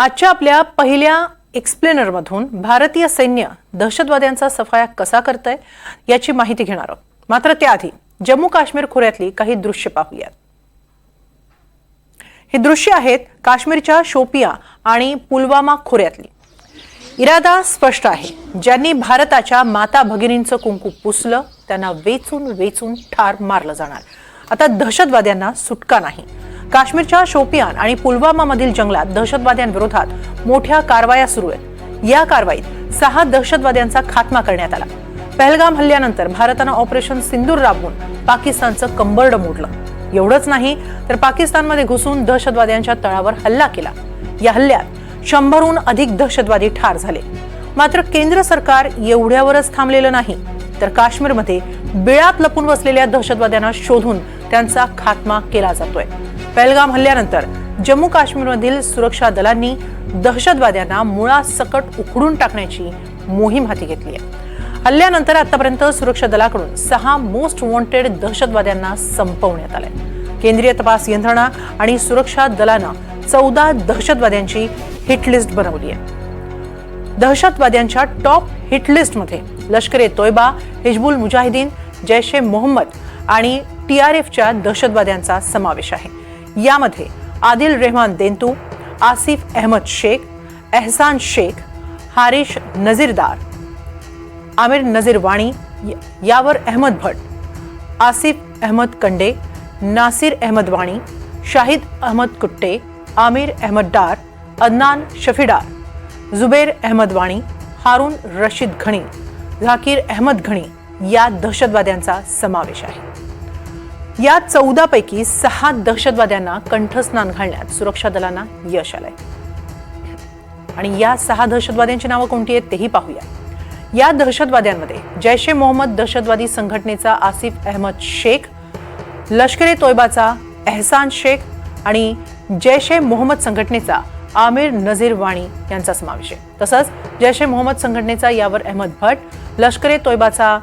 आजच्या आपल्या पहिल्या एक्सप्लेनरमधून भारतीय सैन्य दहशतवाद्यांचा सफाया कसा करतंय याची माहिती घेणार आहोत. मात्र त्याआधी जम्मू काश्मीर खोऱ्यातली काही दृश्य पाहूयात. ही दृश्य आहेत काश्मीरच्या शोपिया आणि पुलवामा खोऱ्यातली. इरादा स्पष्ट आहे. ज्यांनी भारताच्या माता भगिनींचं कुंकू पुसलं त्यांना वेचून वेचून ठार मारलं जाणार. आता दहशतवाद्यांना सुटका नाही. काश्मीरच्या शोपियान आणि पुलवामामधील जंगलात दहशतवाद्यांविरोधात मोठ्या कारवाया सुरू आहेत. या कारवाईत सहा दहशतवाद्यांचा खात्मा करण्यात आला. पहलगाम हल्ल्यानंतर भारतानं ऑपरेशन सिंदूर राबवून पाकिस्तानचं कंबरड मोडलं. एवढंच नाही तर पाकिस्तानमध्ये घुसून दहशतवाद्यांच्या तळावर हल्ला केला. या हल्ल्यात शंभरहून अधिक दहशतवादी ठार झाले. मात्र केंद्र सरकार एवढ्यावरच थांबलेलं नाही. तर काश्मीरमध्ये बिळात लपून बसलेल्या दहशतवाद्यांना शोधून त्यांचा खात्मा केला जातोय. पहलगाम हल्ल्यानंतर जम्मू काश्मीरमधील सुरक्षा दलांनी दहशतवाद्यांना मुळासकट उखडून टाकण्याची मोहीम हाती घेतली आहे. हल्ल्यानंतर आतापर्यंत सुरक्षा दलाकडून सहा मोस्ट वॉन्टेड दहशतवाद्यांना संपवण्यात आलंय. केंद्रीय तपास यंत्रणा आणि सुरक्षा दलानं चौदा दहशतवाद्यांची हिटलिस्ट बनवली आहे. दहशतवाद्यांच्या टॉप हिटलिस्टमध्ये लष्कर ए तोयबा हिजबुल मुजाहिदीन जैश ए मोहम्मद आणि टी आर एफच्या दहशतवाद्यांचा समावेश आहे. यामध्ये आदिल रेहमान देंतू आसिफ अहमद शेख एहसान शेख हारिश नजीरदार आमिर नजीर वाणी यावर अहमद भट आसिफ अहमद कंडे नासिर अहमद वाणी शाहिद अहमद कुट्टे आमिर अहमद डार अदनान शफीडार जुबेर अहमद वाणी हारून रशीद घणी झाकीर अहमद घणी या दहशतवाद्यांचा समावेश आहे. या चौदापैकी सहा दहशतवाद्यांना कंठस्नान घालण्यात सुरक्षा दलांना यश आलंय. आणि या सहा दहशतवाद्यांची नावं कोणती आहेत तेही पाहूया. या दहशतवाद्यांमध्ये जैश ए मोहम्मद दहशतवादी संघटनेचा आसिफ अहमद शेख लष्कर ए तोयबाचा एहसान शेख आणि जैश ए मोहम्मद संघटनेचा आमिर नझीर वाणी यांचा समावेश आहे. तसंच जैश ए मोहम्मद संघटनेचा यावर अहमद भट लष्कर ए तोयबाचा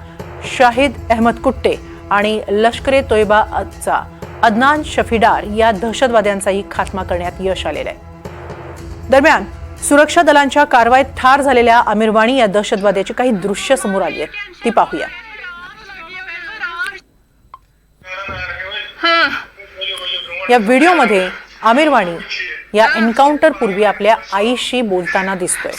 शाहिद अहमद कुट्टे आणि लष्कर ए तोयबाचा अदनान शफीडार या दहशतवाद्यांचाही खात्मा करण्यात यश आलेलं आहे. दरम्यान सुरक्षा दलांच्या कारवाईत ठार झालेल्या आमिर वाणी या दहशतवाद्याची काही दृश्य समोर आली आहेत. ती पाहूया. या व्हिडिओमध्ये आमिर वाणी या एन्काउंटर पूर्वी आपल्या आईशी बोलताना दिसतोय.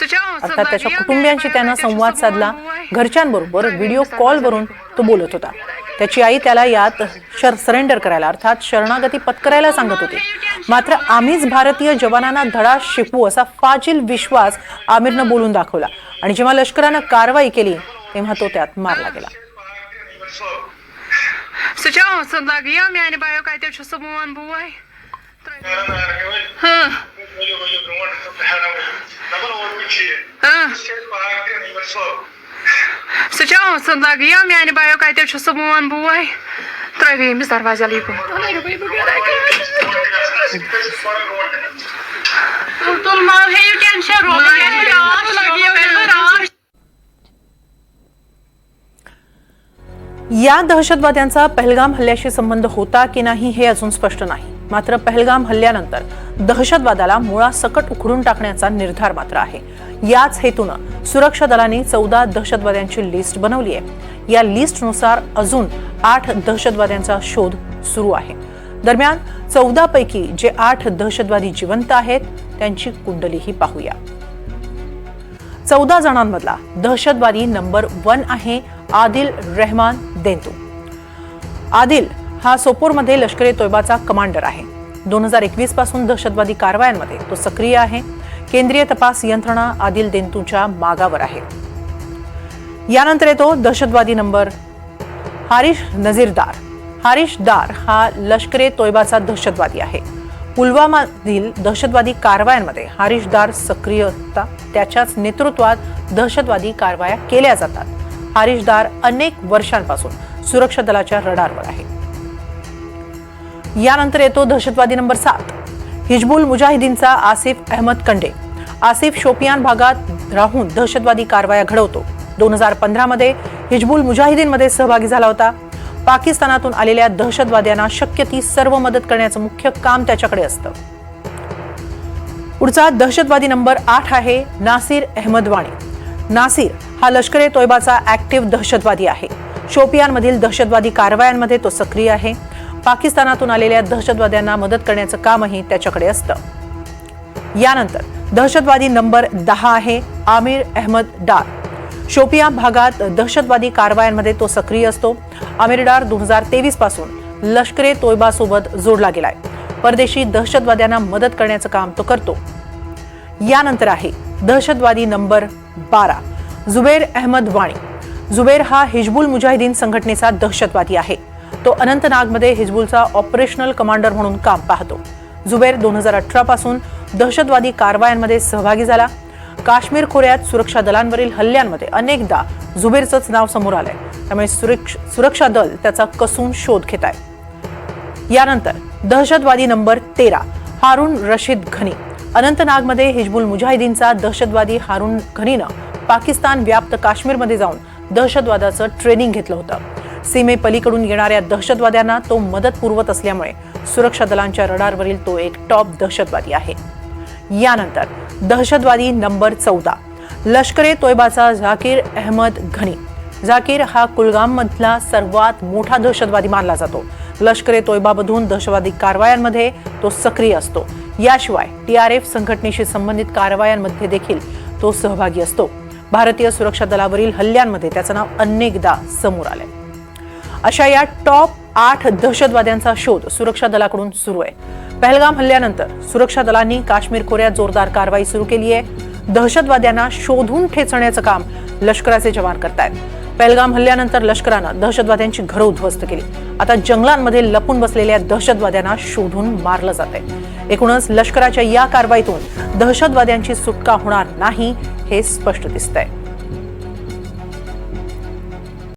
अर्थात त्याच्या कुटुंबियांशी त्यानं संवाद साधला. घरच्यांबरोबर व्हिडिओ कॉलवरून तो बोलत होता. त्याची आई त्याला यात शर सरेंडर करायला अर्थात शरणागती पत्करायला सांगत होती. मात्र आम्हीच भारतीय जवानांना धडा शिकवू असा फाजील विश्वास आमिरनं बोलून दाखवला. आणि जेव्हा लष्करानं कारवाई केली तेव्हा तो त्यात मारला गेला. Kā tev šo sabuman būvai? Trojvī, mis darvazē līpu. Tul mal heyu tension ro. Lagi jau rash. या दहशतवाद्यांचा पहलगाम हल्ल्याशी संबंध होता की नाही हे अजून स्पष्ट नाही मात्र पहलगाम हल्ल्यानंतर दहशतवादाला मुळासकट उखडून टाकण्याचा निर्धार मात्र आहे. याच हेतूनं सुरक्षा दलांनी चौदा दहशतवाद्यांची लिस्ट बनवली आहे. या लिस्टनुसार अजून आठ दहशतवाद्यांचा शोध सुरू आहे. दरम्यान चौदा पैकी जे आठ दहशतवादी जिवंत आहेत त्यांची कुंडलीही पाहूया. चौदा जणांमधला दहशतवादी नंबर वन आहे आदिल रेहमान देंतू आदिल हा सोपोरमध्ये लष्करे तोयबाचा कमांडर आहे. दोन हजार एकवीसपासून दहशतवादी कारवायांमध्ये तो सक्रिय आहे. केंद्रीय तपास यंत्रणा आदिल देंतूच्या मागावर आहे. यानंतर येतो दहशतवादी नंबर हारिश नजीरदार हारिश दार हा लष्करे तोयबाचा दहशतवादी आहे. पुलवामातील दहशतवादी कारवायांमध्ये हारिश दार सक्रिय होता त्याच्याच नेतृत्वात दहशतवादी कारवाया केल्या जातात. हारिश दार अनेक वर्षांपासून सुरक्षा दलाच्या रडारवर आहे. यानंतर येतो दहशतवादी नंबर सात. हिजबुल मुजाहिदीनचा आसिफ अहमद कंडे. आसिफ शोपियान भागात राहून दहशतवादी कारवाया घडवतो. दोन हजार पंधरामध्ये हिजबुल मुजाहिदीनमध्ये सहभागी झाला होता. पाकिस्तानातून आलेल्या दहशतवाद्यांना शक्य ती सर्व मदत करण्याचं मुख्य काम त्याच्याकडे असतं. पुढचा दहशतवादी नंबर आठ आहे नासिर अहमद वाणी. नासिर हा लष्कर ए तोयबाचा ऍक्टिव्ह दहशतवादी आहे. शोपियानमधील दहशतवादी कारवायांमध्ये तो सक्रिय आहे. पाकिस्तानातून आलेल्या दहशतवाद्यांना मदत करण्याचं कामही त्याच्याकडे असतं. यानंतर दहशतवादी नंबर दहा आहे आमिर अहमद डार. शोपिया भागात दहशतवादी कारवायांमध्ये तो सक्रिय असतो. आमिर डार दोन हजार तेवीसपासून लष्कर ए तोयबा जोडला गेलाय. परदेशी दहशतवाद्यांना मदत करण्याचं काम तो करतो. यानंतर आहे दहशतवादी नंबर बारा जुबेर अहमद वाणी. जुबेर हा हिजबुल मुजाहिदीन संघटनेचा दहशतवादी आहे. तो अनंतनागमध्ये हिजबुलचा ऑपरेशनल कमांडर म्हणून काम पाहतो. जुबेर दोन हजार अठरा पासून दहशतवादी कारवायांमध्ये सहभागी झाला. काश्मीर खोऱ्यात सुरक्षा दलांवरील हल्ल्यांमध्ये अनेकदा जुबेरचंच नाव समोर आलंय. त्यामुळे सुरक्षा दल त्याचा कसून शोध घेत आहे यानंतर दहशतवादी नंबर तेरा हारून रशीद घनी. अनंतनागमध्ये हिजबुल मुजाहिदीनचा दहशतवादी हारून घनीनं पाकिस्तान व्याप्त काश्मीरमध्ये जाऊन दहशतवादाचं ट्रेनिंग घेतलं होतं. सीमेपलीकडून येणाऱ्या दहशतवाद्यांना तो मदत पुरवत असल्यामुळे सुरक्षा दलांच्या रडारवरील तो एक टॉप दहशतवादी आहे. यानंतर दहशतवादी नंबर चौदा लष्करे तोयबाचा झाकीर अहमद घनी. झाकीर हा कुलगाममधला सर्वात मोठा दहशतवादी मानला जातो. लष्करे तोयबामधून दहशतवादी कारवायांमध्ये तो सक्रिय असतो. याशिवाय टीआरएफ संघटनेशी संबंधित कारवायांमध्ये देखील तो सहभागी असतो. भारतीय सुरक्षा दलावरील हल्ल्यांमध्ये त्याचं नाव अनेकदा समोर आलंय. अशा या टॉप आठ दहशतवाद्यांचा शोध सुरक्षा दलाकडून सुरू आहे. पहलगाम हल्ल्यानंतर सुरक्षा दलांनी काश्मीर खोऱ्यात जोरदार कारवाई सुरू केली आहे. दहशतवाद्यांना शोधून ठेचण्याचं काम लष्कराचे जवान करतायत. पहलगाम हल्ल्यानंतर लष्करानं दहशतवाद्यांची घरं उद्ध्वस्त केली. आता जंगलांमध्ये लपून बसलेल्या दहशतवाद्यांना शोधून मारलं जात आहे. एकूणच लष्कराच्या या कारवाईतून दहशतवाद्यांची सुटका होणार नाही हे स्पष्ट दिसतंय.